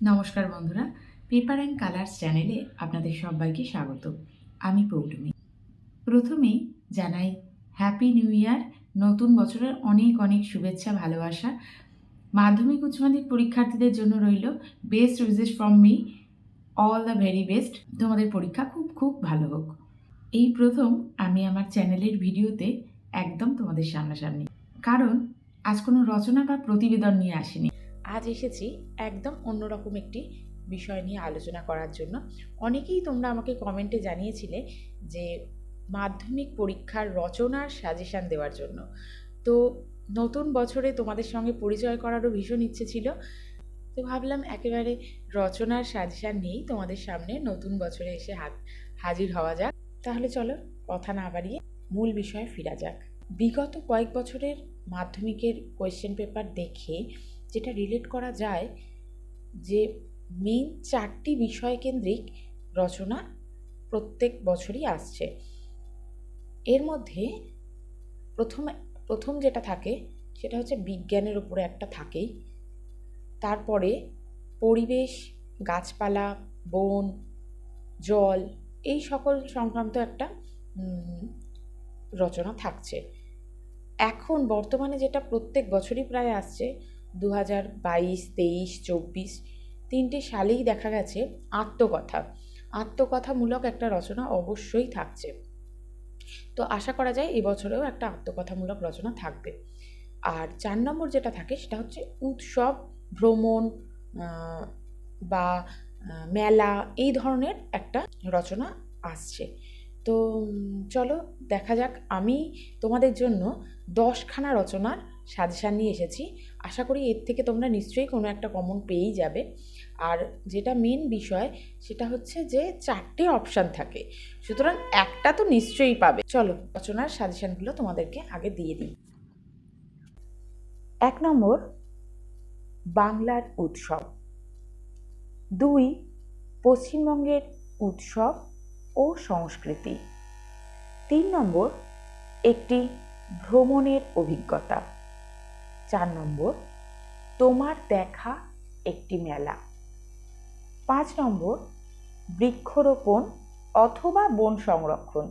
নমস্কার বন্ধুরা, paper and colours চ্যানেলে আপনাদের সবাইকে স্বাগত। আমি পৌলমী। প্রথমেই জানাই হ্যাপি নিউ ইয়ার নতুন বছরের অনেক অনেক শুভেচ্ছা, ভালোবাসা। মাধ্যমিক উচ্চ মাধ্যমিক পরীক্ষার্থীদের জন্য রইল best wishes from me all the very best তোমাদের পরীক্ষা খুব খুব ভালো হোক। এই প্রথম আমি আমার চ্যানেলের ভিডিওতে একদম তোমাদের সামনাসামনি। কারণ আজ কোনো রচনা বা প্রতিবেদন নিয়ে আসিনি। আজ এসেছি একদম অন্যরকম একটি বিষয় নিয়ে আলোচনা করার জন্য। অনেকেই তোমরা আমাকে কমেন্টে জানিয়েছিলে যে মাধ্যমিক পরীক্ষার রচনার সাজেশান দেওয়ার জন্য। তো নতুন বছরে তোমাদের সঙ্গে পরিচয় করারও ভীষণ ইচ্ছে ছিল। তো ভাবলাম একেবারে রচনার সাজেশান নিয়েই তোমাদের সামনে নতুন বছরে এসে হাত হাজির হওয়া যাক। তাহলে চলো কথা না বাড়িয়ে মূল বিষয়ে ফিরা যাক। বিগত কয়েক বছরের মাধ্যমিকের কোয়েশ্চেন পেপার দেখে যেটা রিলেট করা যায় যে মেন চারটি বিষয় কেন্দ্রিক রচনা প্রত্যেক বছরই আসছে। এর মধ্যে প্রথম প্রথম যেটা থাকে সেটা হচ্ছে বিজ্ঞানের উপরে একটা থাকেই। তারপরে পরিবেশ, গাছপালা, বন, জল এই সকল সংক্রান্ত একটা রচনা থাকছে। এখন বর্তমানে যেটা প্রত্যেক বছরই প্রায় আসছে দু হাজার বাইশ, তেইশ, চব্বিশ তিনটে সালেই দেখা গেছে আত্মকথা। আত্মকথামূলক একটা রচনা অবশ্যই থাকছে। তো আশা করা যায় এবছরেও একটা আত্মকথামূলক রচনা থাকবে। আর চার নম্বর যেটা থাকে সেটা হচ্ছে উৎসব, ভ্রমণ বা মেলা এই ধরনের একটা রচনা আসছে। তো চলো দেখা যাক। আমি তোমাদের জন্য দশখানা রচনার সাজেশান নিয়ে এসেছি। আশা করি এর থেকে তোমরা নিশ্চয়ই কোনো একটা কমন পেয়েই যাবে। আর যেটা মেন বিষয়, সেটা হচ্ছে যে চারটে অপশান থাকে। সুতরাং একটা তো নিশ্চয়ই পাবে। চলো, রচনার সাজেশানগুলো তোমাদেরকে আগে দিয়ে দিই। এক নম্বর, বাংলার উৎসব। দুই, পশ্চিমবঙ্গের উৎসব ও সংস্কৃতি। তিন নম্বর, একটি ভ্রমণের অভিজ্ঞতা। চার নম্বর, তোমার দেখা একটি মেলা। পাঁচ নম্বর, বৃক্ষরোপণ অথবা বন সংরক্ষণ।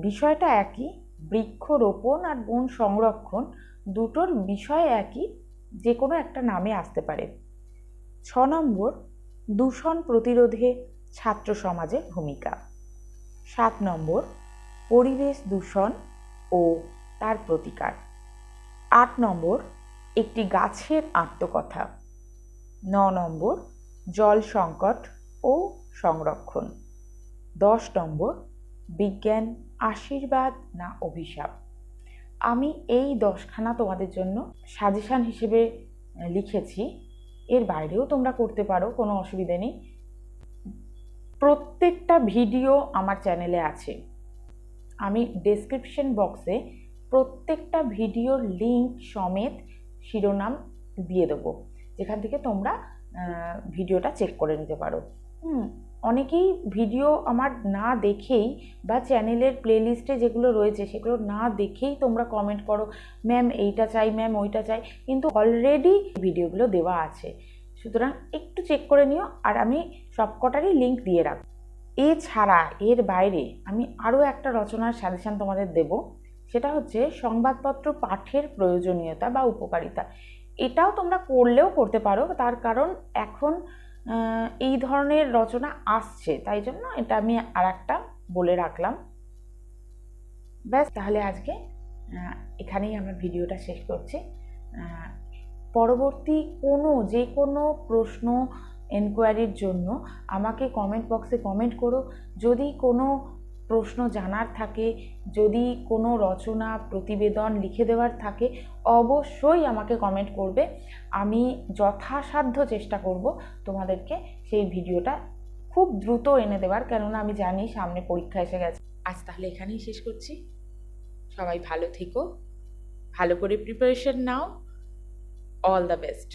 বিষয়টা একই, বৃক্ষরোপণ আর বন সংরক্ষণ দুটোর বিষয় একই যে কোনো একটা নামে আসতে পারে। ছ নম্বর, দূষণ প্রতিরোধে ছাত্র সমাজের ভূমিকা। সাত নম্বর, পরিবেশ দূষণ ও তার প্রতিকার। আট নম্বর একটি গাছের আত্মকথা। ন নম্বর জল সংকট ও সংরক্ষণ। দশ নম্বর বিজ্ঞান, আশীর্বাদ না অভিশাপ? আমি এই দশখানা তোমাদের জন্য সাজেশান হিসেবে লিখেছি। এর বাইরেও তোমরা করতে পারো, কোনো অসুবিধে নেই। প্রত্যেকটা ভিডিও আমার চ্যানেলে আছে। আমি ডেসক্রিপশন বক্সে প্রত্যেকটা ভিডিওর লিঙ্ক সমেত শিরোনাম দিয়ে দেবো। যেখান থেকে তোমরা ভিডিওটা চেক করে নিতে পারো। হুম, অনেকেই ভিডিও আমার না দেখেই বা চ্যানেলের প্লেলিস্টে যেগুলো রয়েছে সেগুলো না দেখেই তোমরা কমেন্ট করো ম্যাম এইটা চাই ম্যাম ওইটা চাই। কিন্তু অলরেডি ভিডিওগুলো দেওয়া আছে। সুতরাং একটু চেক করে নিও আর আমি সবকটারই লিঙ্ক দিয়ে রাখব এছাড়া এর বাইরে আমি আরও একটা রচনার সাজেশান তোমাদের দেব। সেটা হচ্ছে সংবাদপত্র পাঠের প্রয়োজনীয়তা বা উপকারিতা। এটাও তোমরা করলেও করতে পারো, তার কারণ এখন এই ধরনের রচনা আসছে, তাই জন্য এটা আমি আর একটা বলে রাখলাম। ব্যাস, তাহলে আজকে এখানেই আমার ভিডিওটা শেষ করছি। পরবর্তী কোনো, যে কোনো প্রশ্ন এনকোয়ারির জন্য আমাকে কমেন্ট বক্সে কমেন্ট করো। যদি কোনো প্রশ্ন জানার থাকে, যদি কোনো রচনা, প্রতিবেদন লিখে দেওয়ার থাকে, অবশ্যই আমাকে কমেন্ট করবে। আমি যথাসাধ্য চেষ্টা করব তোমাদেরকে সেই ভিডিওটা খুব দ্রুত এনে দেওয়ার, কেননা আমি জানি সামনে পরীক্ষা এসে গেছে। আজ তাহলে এখানেই শেষ করছি। সবাই ভালো থেকো, ভালো করে preparation now. All the best